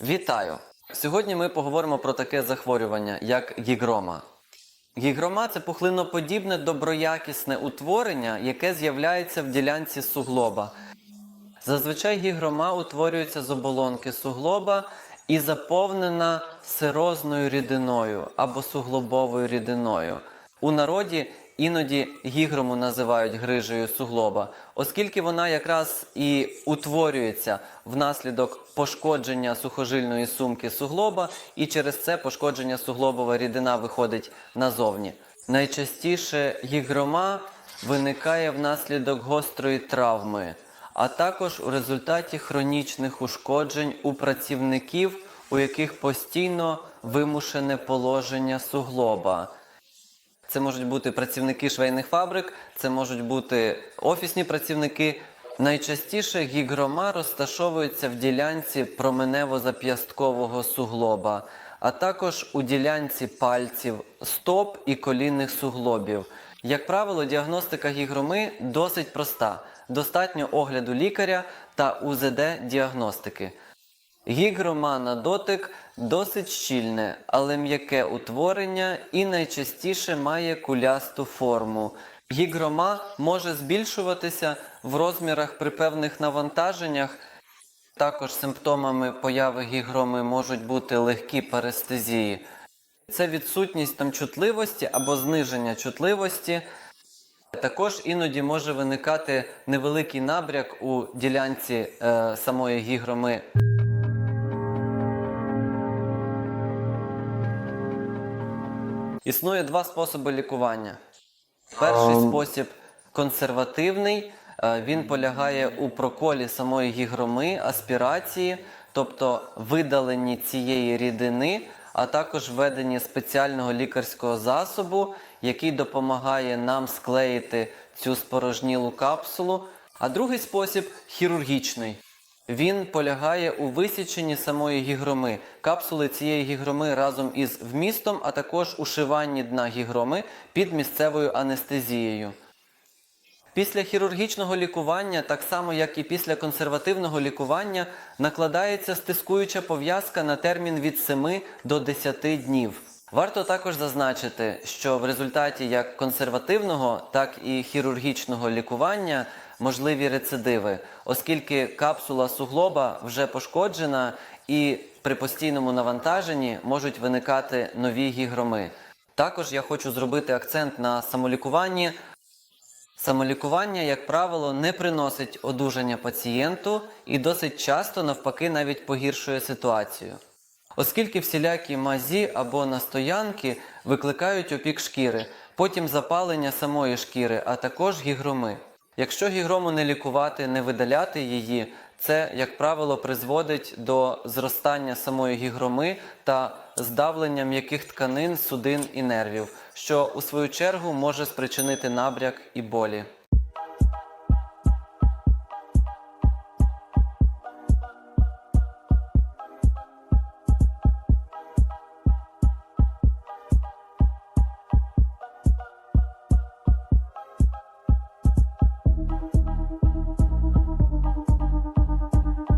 Вітаю! Сьогодні ми поговоримо про таке захворювання, як гігрома. Гігрома це пухлиноподібне доброякісне утворення, яке з'являється в ділянці суглоба. Зазвичай гігрома утворюється з оболонки суглоба і заповнена сирозною рідиною або суглобовою рідиною. У народі іноді гігрому називають грижею суглоба, оскільки вона якраз і утворюється внаслідок пошкодження сухожильної сумки суглоба, і через це пошкодження суглобова рідина виходить назовні. Найчастіше гігрома виникає внаслідок гострої травми а також у результаті хронічних ушкоджень у працівників, у яких постійно вимушене положення суглоба. Це можуть бути працівники швейних фабрик, це можуть бути офісні працівники. Найчастіше гігрома розташовується в ділянці променево-зап'ясткового суглоба, а також у ділянці пальців, стоп і колінних суглобів. Як правило, діагностика гігроми досить проста. Достатньо огляду лікаря та УЗД-діагностики. Гігрома на дотик досить щільне, але м'яке утворення і найчастіше має кулясту форму. Гігрома може збільшуватися в розмірах при певних навантаженнях. Також симптомами появи гігроми можуть бути легкі парестезії. Це відсутність там чутливості або зниження чутливості. Також іноді може виникати невеликий набряк у ділянці е, самої гігроми. Існує два способи лікування. Перший спосіб консервативний. Е, Він полягає у проколі самої гігроми, аспірації, тобто видаленні цієї рідини, а також введенні спеціального лікарського засобу, який допомагає нам склеїти цю спорожнілу капсулу. А другий спосіб хірургічний. Він полягає у висіченні самої гігроми, капсули цієї гігроми разом із вмістом, а також ушиванні дна гігроми під місцевою анестезією. Після хірургічного лікування, так само як і після консервативного лікування, накладається стискуюча пов'язка на термін від 7 до 10 днів. Варто також зазначити, що в результаті як консервативного, так і хірургічного лікування можливі рецидиви, оскільки капсула суглоба вже пошкоджена і при постійному навантаженні можуть виникати нові гігроми. Також я хочу зробити акцент на самолікуванні. Самолікування, як правило, не приносить одужання пацієнту і досить часто, навпаки, навіть погіршує ситуацію. Оскільки всілякі мазі або настоянки викликають опік шкіри, потім запалення самої шкіри, а також гігроми. Якщо гігрому не лікувати, не видаляти її, це, як правило, призводить до зростання самої гігроми та здавлення м'яких тканин, судин і нервів, що у свою чергу може спричинити набряк і болі.